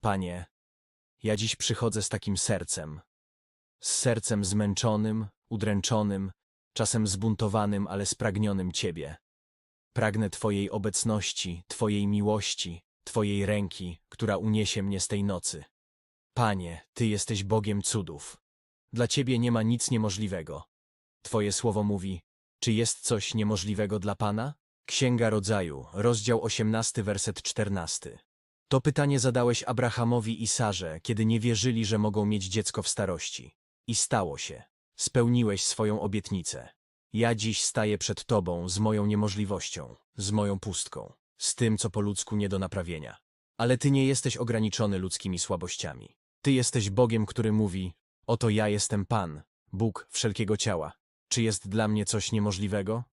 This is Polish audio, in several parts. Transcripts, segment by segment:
Panie, ja dziś przychodzę z takim sercem. Z sercem zmęczonym, udręczonym, czasem zbuntowanym, ale spragnionym Ciebie. Pragnę Twojej obecności, Twojej miłości, Twojej ręki, która uniesie mnie z tej nocy. Panie, Ty jesteś Bogiem cudów. Dla Ciebie nie ma nic niemożliwego. Twoje słowo mówi, czy jest coś niemożliwego dla Pana? Księga Rodzaju, rozdział 18, werset 14. To pytanie zadałeś Abrahamowi i Sarze, kiedy nie wierzyli, że mogą mieć dziecko w starości. I stało się. Spełniłeś swoją obietnicę. Ja dziś staję przed Tobą z moją niemożliwością, z moją pustką, z tym, co po ludzku nie do naprawienia. Ale Ty nie jesteś ograniczony ludzkimi słabościami. Ty jesteś Bogiem, który mówi, oto ja jestem Pan, Bóg wszelkiego ciała. Czy jest dla mnie coś niemożliwego?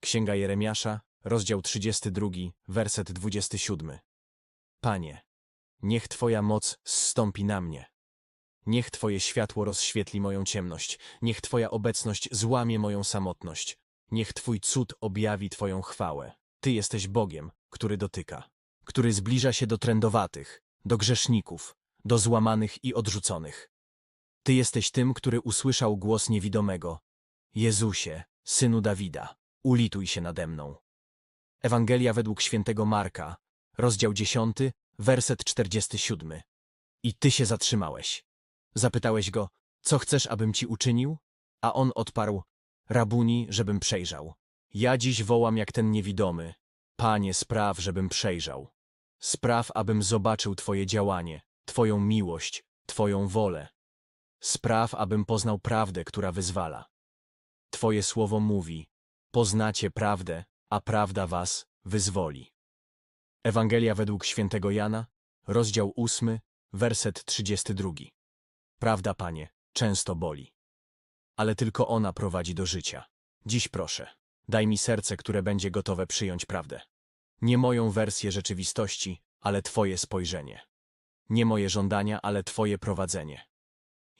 Księga Jeremiasza, rozdział 32, werset 27. Panie, niech Twoja moc zstąpi na mnie. Niech Twoje światło rozświetli moją ciemność, niech Twoja obecność złamie moją samotność, niech Twój cud objawi Twoją chwałę. Ty jesteś Bogiem, który dotyka, który zbliża się do trędowatych, do grzeszników, do złamanych i odrzuconych. Ty jesteś tym, który usłyszał głos niewidomego. Jezusie, synu Dawida, ulituj się nade mną. Ewangelia według świętego Marka, rozdział 10, werset 47. I ty się zatrzymałeś. Zapytałeś go, co chcesz, abym ci uczynił? A on odparł, rabuni, żebym przejrzał. Ja dziś wołam jak ten niewidomy. Panie, spraw, żebym przejrzał. Spraw, abym zobaczył Twoje działanie, Twoją miłość, Twoją wolę. Spraw, abym poznał prawdę, która wyzwala. Twoje słowo mówi, poznacie prawdę, a prawda was wyzwoli. Ewangelia według świętego Jana, rozdział 8, werset 32. Prawda, Panie, często boli. Ale tylko ona prowadzi do życia. Dziś proszę, daj mi serce, które będzie gotowe przyjąć prawdę. Nie moją wersję rzeczywistości, ale Twoje spojrzenie. Nie moje żądania, ale Twoje prowadzenie.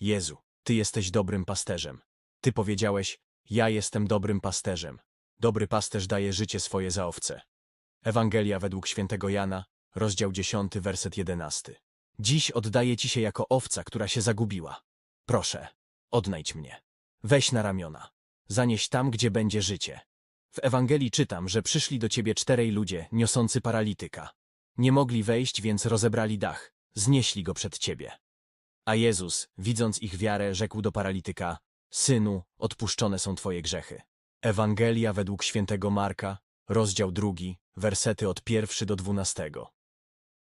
Jezu, Ty jesteś dobrym pasterzem. Ty powiedziałeś, ja jestem dobrym pasterzem. Dobry pasterz daje życie swoje za owce. Ewangelia według świętego Jana, rozdział 10, werset 11. Dziś oddaję Ci się jako owca, która się zagubiła. Proszę, odnajdź mnie. Weź na ramiona. Zanieś tam, gdzie będzie życie. W Ewangelii czytam, że przyszli do Ciebie czterej ludzie, niosący paralityka. Nie mogli wejść, więc rozebrali dach. Znieśli go przed Ciebie. A Jezus, widząc ich wiarę, rzekł do paralityka, Synu, odpuszczone są Twoje grzechy. Ewangelia według świętego Marka, rozdział drugi, wersety od pierwszy do dwunastego.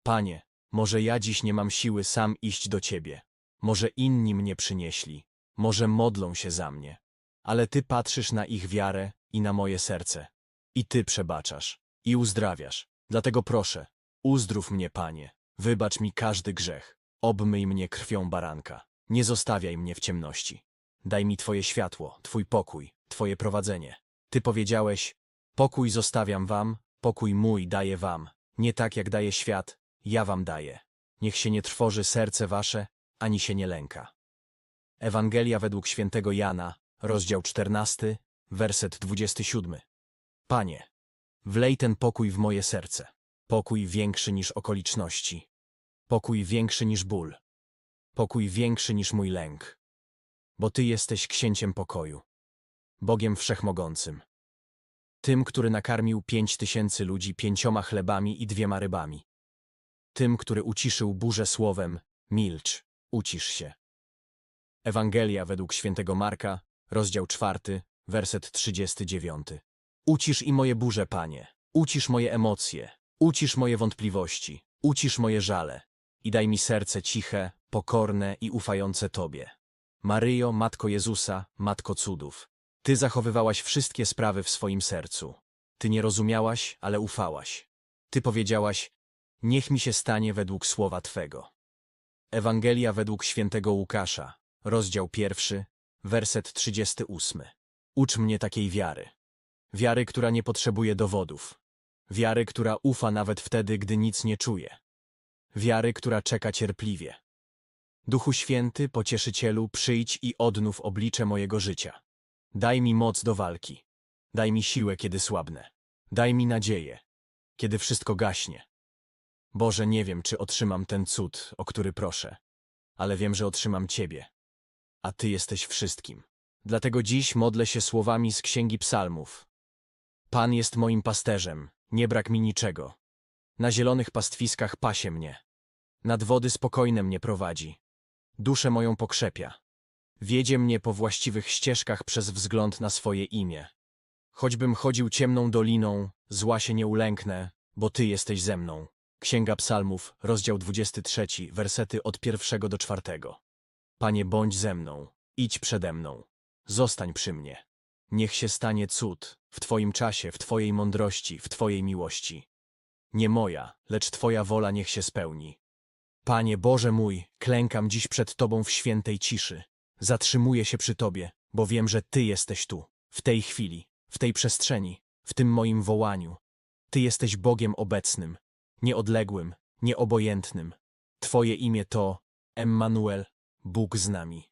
Panie, może ja dziś nie mam siły sam iść do Ciebie. Może inni mnie przynieśli. Może modlą się za mnie. Ale Ty patrzysz na ich wiarę i na moje serce. I Ty przebaczasz. I uzdrawiasz. Dlatego proszę, uzdrów mnie, Panie. Wybacz mi każdy grzech. Obmyj mnie krwią baranka. Nie zostawiaj mnie w ciemności. Daj mi Twoje światło, Twój pokój, Twoje prowadzenie. Ty powiedziałeś, pokój zostawiam Wam, pokój mój daję Wam. Nie tak jak daje świat, ja Wam daję. Niech się nie trwoży serce Wasze, ani się nie lęka. Ewangelia według świętego Jana, rozdział 14, werset 27. Panie, wlej ten pokój w moje serce. Pokój większy niż okoliczności. Pokój większy niż ból. Pokój większy niż mój lęk. Bo Ty jesteś księciem pokoju. Bogiem Wszechmogącym. Tym, który nakarmił pięć tysięcy ludzi pięcioma chlebami i dwiema rybami. Tym, który uciszył burzę słowem, milcz, ucisz się. Ewangelia według świętego Marka, rozdział czwarty, werset 39. Ucisz i moje burze, Panie, ucisz moje emocje, ucisz moje wątpliwości, ucisz moje żale i daj mi serce ciche, pokorne i ufające Tobie. Maryjo, Matko Jezusa, Matko cudów, Ty zachowywałaś wszystkie sprawy w swoim sercu. Ty nie rozumiałaś, ale ufałaś. Ty powiedziałaś, niech mi się stanie według słowa Twego. Ewangelia według świętego Łukasza, rozdział pierwszy, werset 38. Ucz mnie takiej wiary. Wiary, która nie potrzebuje dowodów. Wiary, która ufa nawet wtedy, gdy nic nie czuje. Wiary, która czeka cierpliwie. Duchu Święty, Pocieszycielu, przyjdź i odnów oblicze mojego życia. Daj mi moc do walki. Daj mi siłę, kiedy słabnę. Daj mi nadzieję, kiedy wszystko gaśnie. Boże, nie wiem, czy otrzymam ten cud, o który proszę, ale wiem, że otrzymam Ciebie, a Ty jesteś wszystkim. Dlatego dziś modlę się słowami z Księgi Psalmów. Pan jest moim pasterzem, nie brak mi niczego. Na zielonych pastwiskach pasie mnie. Nad wody spokojne mnie prowadzi. Duszę moją pokrzepia. Wiedzie mnie po właściwych ścieżkach przez wzgląd na swoje imię. Choćbym chodził ciemną doliną, zła się nie ulęknę, bo Ty jesteś ze mną. Księga Psalmów, rozdział 23, wersety od pierwszego do czwartego. Panie, bądź ze mną, idź przede mną, zostań przy mnie. Niech się stanie cud w Twoim czasie, w Twojej mądrości, w Twojej miłości. Nie moja, lecz Twoja wola niech się spełni. Panie Boże mój, klękam dziś przed Tobą w świętej ciszy. Zatrzymuję się przy Tobie, bo wiem, że Ty jesteś tu, w tej chwili, w tej przestrzeni, w tym moim wołaniu. Ty jesteś Bogiem obecnym, nieodległym, nieobojętnym. Twoje imię to Emmanuel, Bóg z nami.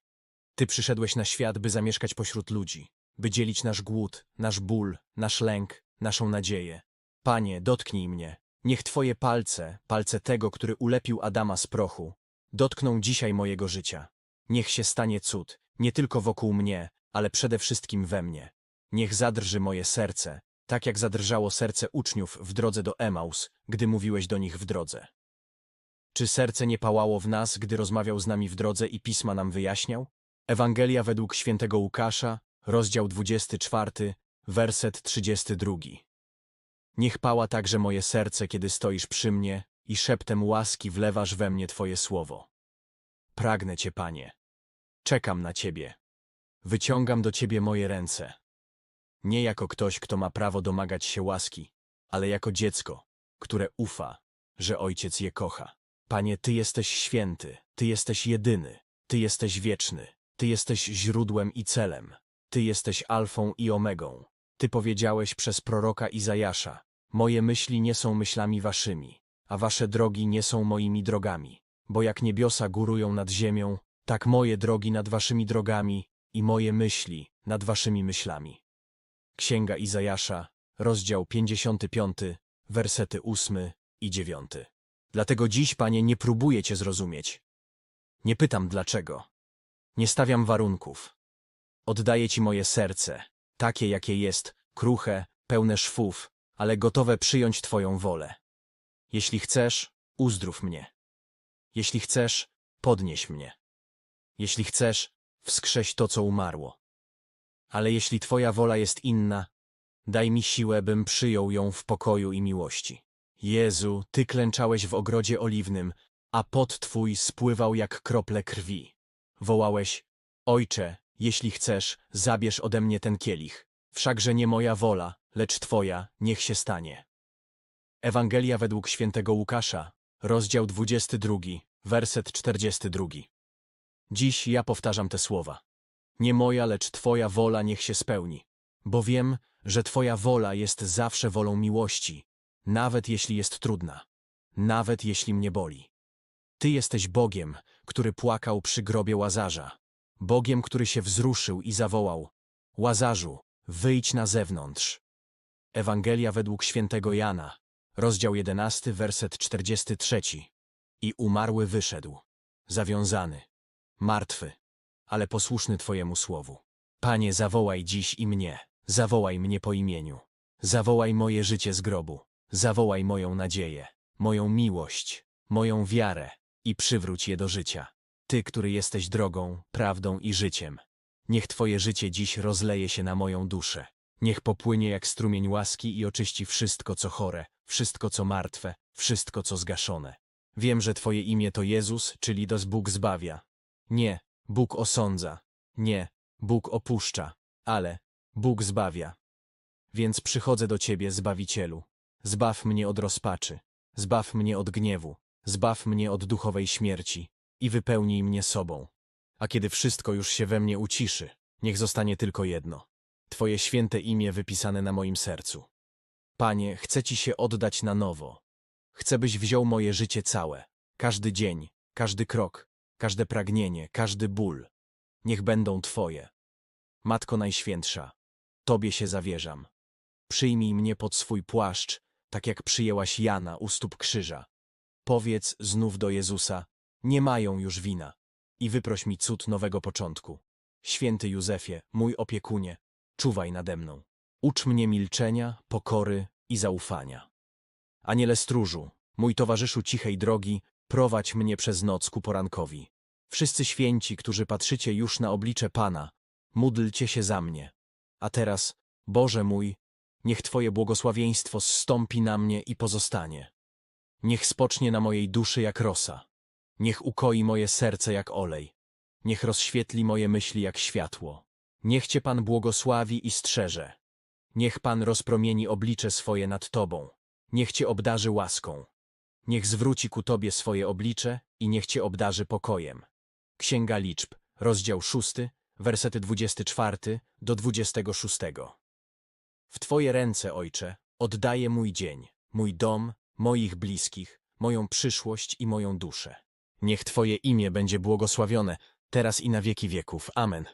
Ty przyszedłeś na świat, by zamieszkać pośród ludzi, by dzielić nasz głód, nasz ból, nasz lęk, naszą nadzieję. Panie, dotknij mnie. Niech Twoje palce, palce tego, który ulepił Adama z prochu, dotkną dzisiaj mojego życia. Niech się stanie cud, nie tylko wokół mnie, ale przede wszystkim we mnie. Niech zadrży moje serce, tak jak zadrżało serce uczniów w drodze do Emaus, gdy mówiłeś do nich w drodze. Czy serce nie pałało w nas, gdy rozmawiał z nami w drodze i pisma nam wyjaśniał? Ewangelia według świętego Łukasza, rozdział 24, werset 32. Niech pała także moje serce, kiedy stoisz przy mnie i szeptem łaski wlewasz we mnie Twoje słowo. Pragnę Cię, Panie. Czekam na Ciebie. Wyciągam do Ciebie moje ręce. Nie jako ktoś, kto ma prawo domagać się łaski, ale jako dziecko, które ufa, że Ojciec je kocha. Panie, Ty jesteś święty, Ty jesteś jedyny, Ty jesteś wieczny, Ty jesteś źródłem i celem, Ty jesteś alfą i omegą. Ty powiedziałeś przez proroka Izajasza, moje myśli nie są myślami waszymi, a wasze drogi nie są moimi drogami, bo jak niebiosa górują nad ziemią, tak moje drogi nad waszymi drogami i moje myśli nad waszymi myślami. Księga Izajasza, rozdział 55, wersety 8 i 9. Dlatego dziś, Panie, nie próbuję Cię zrozumieć. Nie pytam dlaczego. Nie stawiam warunków. Oddaję Ci moje serce, takie jakie jest, kruche, pełne szwów, ale gotowe przyjąć Twoją wolę. Jeśli chcesz, uzdrów mnie. Jeśli chcesz, podnieś mnie. Jeśli chcesz, wskrześ to, co umarło. Ale jeśli Twoja wola jest inna, daj mi siłę, bym przyjął ją w pokoju i miłości. Jezu, Ty klęczałeś w ogrodzie oliwnym, a pot Twój spływał jak krople krwi. Wołałeś, Ojcze, jeśli chcesz, zabierz ode mnie ten kielich. Wszakże nie moja wola, lecz Twoja, niech się stanie. Ewangelia według świętego Łukasza, rozdział 22, werset 42. Dziś ja powtarzam te słowa. Nie moja, lecz Twoja wola niech się spełni, bo wiem, że Twoja wola jest zawsze wolą miłości, nawet jeśli jest trudna, nawet jeśli mnie boli. Ty jesteś Bogiem, który płakał przy grobie Łazarza, Bogiem, który się wzruszył i zawołał: Łazarzu, wyjdź na zewnątrz. Ewangelia według świętego Jana, rozdział 11, werset 43. I umarły wyszedł, zawiązany, martwy, ale posłuszny Twojemu słowu. Panie, zawołaj dziś i mnie, zawołaj mnie po imieniu, zawołaj moje życie z grobu, zawołaj moją nadzieję, moją miłość, moją wiarę i przywróć je do życia. Ty, który jesteś drogą, prawdą i życiem. Niech Twoje życie dziś rozleje się na moją duszę. Niech popłynie jak strumień łaski i oczyści wszystko, co chore, wszystko, co martwe, wszystko, co zgaszone. Wiem, że Twoje imię to Jezus, czyli dos Bóg zbawia. Nie, Bóg osądza. Nie, Bóg opuszcza, ale Bóg zbawia. Więc przychodzę do Ciebie, Zbawicielu. Zbaw mnie od rozpaczy, zbaw mnie od gniewu, zbaw mnie od duchowej śmierci i wypełnij mnie sobą. A kiedy wszystko już się we mnie uciszy, niech zostanie tylko jedno. Twoje święte imię wypisane na moim sercu. Panie, chcę Ci się oddać na nowo. Chcę, byś wziął moje życie całe, każdy dzień, każdy krok, każde pragnienie, każdy ból. Niech będą Twoje. Matko Najświętsza, Tobie się zawierzam. Przyjmij mnie pod swój płaszcz, tak jak przyjęłaś Jana u stóp krzyża. Powiedz znów do Jezusa, nie mają już wina i wyproś mi cud nowego początku. Święty Józefie, mój opiekunie, czuwaj nade mną. Ucz mnie milczenia, pokory i zaufania. Aniele stróżu, mój towarzyszu cichej drogi, prowadź mnie przez noc ku porankowi. Wszyscy święci, którzy patrzycie już na oblicze Pana, módlcie się za mnie. A teraz, Boże mój, niech Twoje błogosławieństwo zstąpi na mnie i pozostanie. Niech spocznie na mojej duszy jak rosa. Niech ukoi moje serce jak olej. Niech rozświetli moje myśli jak światło. Niech Cię Pan błogosławi i strzeże. Niech Pan rozpromieni oblicze swoje nad Tobą. Niech Cię obdarzy łaską. Niech zwróci ku Tobie swoje oblicze i niech Cię obdarzy pokojem. Księga Liczb, rozdział 6, wersety 24 do 26. W Twoje ręce, Ojcze, oddaję mój dzień, mój dom, moich bliskich, moją przyszłość i moją duszę. Niech Twoje imię będzie błogosławione, teraz i na wieki wieków. Amen.